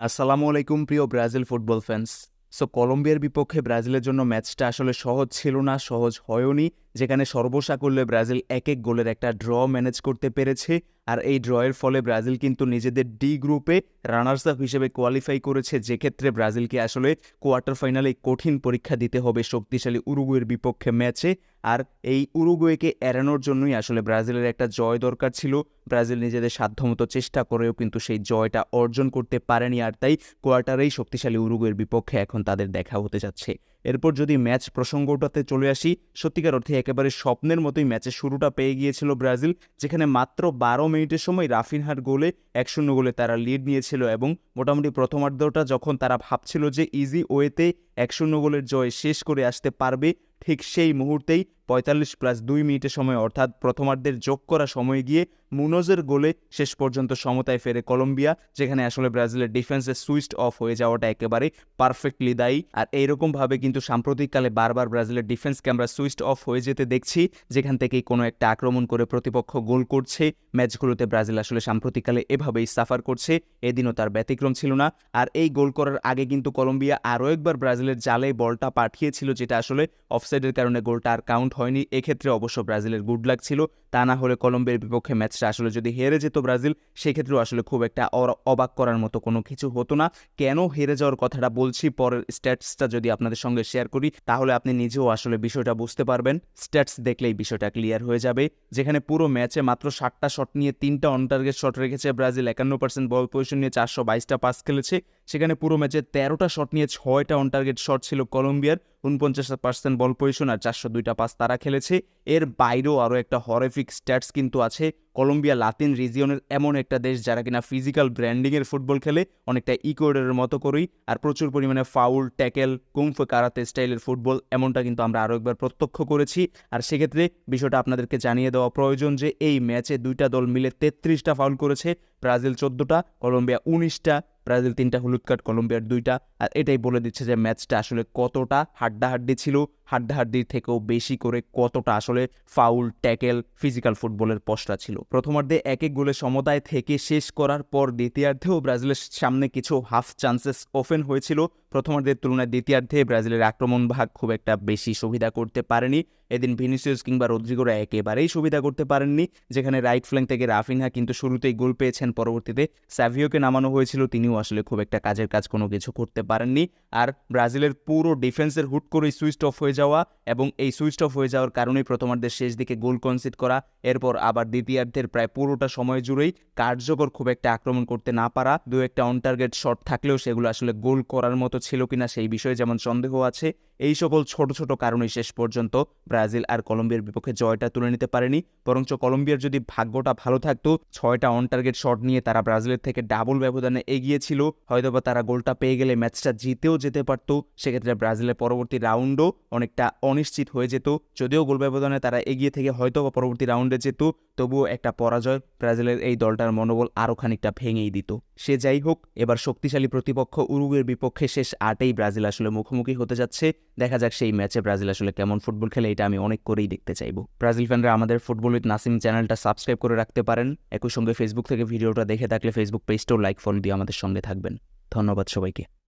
আসসালামু আলাইকুম, প্রিয় ব্রাজিল ফুটবল ফ্যান্স। সো কলম্বিয়ার বিপক্ষে ব্রাজিলের জন্য ম্যাচটা আসলে সহজ ছিল না, সহজ হয়ওনি। যেখানে সর্বসাকুল্যে ব্রাজিল এক এক গোলের একটা ড্র ম্যানেজ করতে পেরেছে আর এই ড্রয়ের ফলে ব্রাজিল কিন্তু নিজেদের ডি গ্রুপে রানার্স আপ হিসেবে কোয়ালিফাই করেছে যে ক্ষেত্রে ব্রাজিলকে আসলে কোয়ার্টার ফাইনালে কঠিন পরীক্ষা দিতে হবে শক্তিশালী উরুগুয়ের বিপক্ষে ম্যাচে। আর এই উরুগুয়েকে এড়ানোর জন্যই আসলে ব্রাজিলের একটা জয় দরকার ছিল। ব্রাজিল নিজেদের সাধ্যমতো চেষ্টা করেও কিন্তু সেই জয়টা অর্জন করতে পারেনি আর তাই কোয়ার্টারেই শক্তিশালী উরুগুয়ের বিপক্ষে এখন তাদের দেখা হতে যাচ্ছে। এরপর যদি ম্যাচ প্রসঙ্গটাতে চলে আসি, সত্যিকার অর্থে একেবারে স্বপ্নের মতোই ম্যাচের শুরুটা পেয়ে গিয়েছিল ব্রাজিল, যেখানে মাত্র বারো মিনিটের সময় রাফিনহার গোলে এক শূন্য গোলে তারা লিড নিয়েছিল এবং মোটামুটি প্রথমার্ধটা যখন তারা ভাবছিল যে ইজি ওয়েতে এক শূন্য গোলের জয় শেষ করে আসতে পারবে, ঠিক সেই মুহূর্তেই পঁয়তাল্লিশ প্লাস দুই মিনিটের সময় অর্থাৎ প্রথমার্ধের যোগ করা সময় গিয়ে মুনোজের গোলে শেষ পর্যন্ত সমতায় ফেরে কলম্বিয়া, যেখানে আসলে ব্রাজিলের ডিফেন্সে সুইচড অফ হয়ে যাওয়াটা একেবারে পারফেক্টলি দায়ী। আর এইরকমভাবে কিন্তু সাম্প্রতিককালে বারবার ব্রাজিলের ডিফেন্সকে আমরা সুইচড অফ হয়ে যেতে দেখছি, যেখান থেকেই কোনো একটা আক্রমণ করে প্রতিপক্ষ গোল করছে। ম্যাচগুলোতে ব্রাজিল আসলে সাম্প্রতিককালে এভাবেই সাফার করছে, এদিনও তার ব্যতিক্রম ছিল না। আর এই গোল করার আগে কিন্তু কলম্বিয়া আরও একবার ব্রাজিলের জালে বলটা পাঠিয়েছিল, যেটা আসলে অফসাইডের কারণে গোলটা আর কাউন্ট হয়নি। এক্ষেত্রে অবশ্য ব্রাজিলের গুড লাক ছিল। তা না হলে কলম্বিয়ার বিপক্ষে ম্যাচটা আসলে যদি হেরে যেত ব্রাজিল, সেক্ষেত্রেও আসলে খুব একটা অবাক করার মতো কোনো কিছু হতো না। কেন হেরে যাওয়ার কথাটা বলছি, পরের স্ট্যাটসটা যদি আপনাদের সঙ্গে শেয়ার করি, তাহলে আপনি নিজেও আসলে বিষয়টা বুঝতে পারবেন। স্ট্যাটস দেখলেই বিষয়টা ক্লিয়ার হয়ে যাবে। যেখানে পুরো ম্যাচে মাত্র ষাটটা শট নিয়ে তিনটা অন টার্গেট শট রেখেছে ব্রাজিল, একান্ন পার্সেন্ট বল পজিশন নিয়ে চারশো বাইশটা পাস খেলেছে। সেখানে পুরো ম্যাচে তেরোটা শট নিয়ে ছয়টা অন টার্গেট শট ছিল কলম্বিয়ার। উনপঞ্চাশ পার্সেন্ট বল পজিশন আর চারশো দুইটা পাস তারা খেলেছে। এর বাইরেও আরও একটা হরেফিক স্ট্যাটস কিন্তু আছে। কলম্বিয়া লাতিন রিজিয়নের এমন একটা দেশ যারা কিনা ফিজিক্যাল ব্র্যান্ডিংয়ের ফুটবল খেলে, অনেকটা ইকুয়েডরের মতো করেই, আর প্রচুর পরিমাণে foul tackle kung fu karate স্টাইলের ফুটবল এমনটা কিন্তু আমরা আরও একবার প্রত্যক্ষ করেছি। আর সেক্ষেত্রে বিষয়টা আপনাদেরকে জানিয়ে দেওয়া প্রয়োজন যে, এই ম্যাচে দুইটা দল মিলে তেত্রিশটা ফাউল করেছে, ব্রাজিল চোদ্দোটা কলম্বিয়া উনিশটা, ব্রাজিল তিনটা, হলুদ কার্ড কলম্বিয়ার দুইটা। আর এটাই বলে দিচ্ছে যে ম্যাচটা আসলে কতটা হাড্ডাহাড্ডি ছিল হাড্ডাহাড্ডির থেকেও বেশি করে কতটা আসলে ফাউল ট্যাকেল ফিজিক্যাল ফুটবলের পশরা ছিল। প্রথমার্ধে এক এক গোলে সমতায় থেকে শেষ করার পর দ্বিতীয়ার্ধেও ব্রাজিলের সামনে কিছু হাফ চান্সেস ওপেন হয়েছিল। প্রথমার্ধের তুলনায় দ্বিতীয়ার্ধে ব্রাজিলের আক্রমণ ভাগ খুব একটা বেশি সুবিধা করতে পারেনি। এদিন ভিনিসিয়াস কিংবা রদ্রিগোরা একেবারেই সুবিধা করতে পারেননি, যেখানে রাইট ফ্ল্যাঙ্ক থেকে রাফিনহা কিন্তু শুরুতেই গোল পেয়েছেন। পরবর্তীতে স্যাভিওকে নামানো হয়েছিল, তিনিও আসলে খুব একটা কাজের কাজ কোনো কিছু করতে পারেননি। আর ব্রাজিলের পুরো ডিফেন্সের হুট করেই সুইচ অফ হয়ে যাওয়া এবং এই সুইচ অফ হয়ে যাওয়ার কারণেই প্রথমার্ধের শেষ দিকে গোল কনসিড করা। এরপর আবার দ্বিতীয়ার্ধের প্রায় পুরোটা সময় জুড়েই কার্যকর খুব একটা আক্রমণ করতে না পারা। দু একটা অন টার্গেট শট থাকলেও সেগুলো আসলে গোল করার মতো ছিল কিনা সেই বিষয়ে যেমন সন্দেহ আছে এই সকল ছোট ছোট কারণে শেষ পর্যন্ত ব্রাজিল আর কলম্বিয়ার বিপক্ষে জয়টা তুলে নিতে পারেনি। বরঞ্চ কলম্বিয়ার যদি ভাগ্যটা ভালো থাকতো, ছয়টা অন টার্গেট শট নিয়ে তারা ব্রাজিলের থেকে ডাবল ব্যবধানে এগিয়েছিল। হয়তোবা তারা গোলটা পেয়ে গেলে ম্যাচটা জিতেও যেতে পারতো। সেক্ষেত্রে ব্রাজিলের পরবর্তী রাউন্ডও অনেকটা অনিশ্চিত হয়ে যেত। যদিও গোল ব্যবধানে তারা এগিয়ে থেকে হয়তোবা পরবর্তী রাউন্ডে যেত তবুও একটা পরাজয় ব্রাজিলের এই দলটার মনোবল আরও খানিকটা ভেঙেই দিত। সে যাই হোক, এবার শক্তিশালী প্রতিপক্ষ উরুগুয়ের বিপক্ষে শেষ আটেই ব্রাজিল আসলে মুখোমুখি হতে যাচ্ছে। দেখা যাক সেই ম্যাচে ব্রাজিল আসলে কেমন ফুটবল খেলে, এটা আমি অনেক করেই দেখতে চাইব। ব্রাজিল ফ্যানরা আমাদের ফুটবল উইথ নাসিম চ্যানেলটা সাবস্ক্রাইব করে রাখতে পারেন। একই সঙ্গে ফেসবুক থেকে ভিডিওটা দেখে থাকলে ফেসবুক পেজটাও লাইক ফলো দিয়ে আমাদের সঙ্গে থাকবেন। ধন্যবাদ সবাইকে।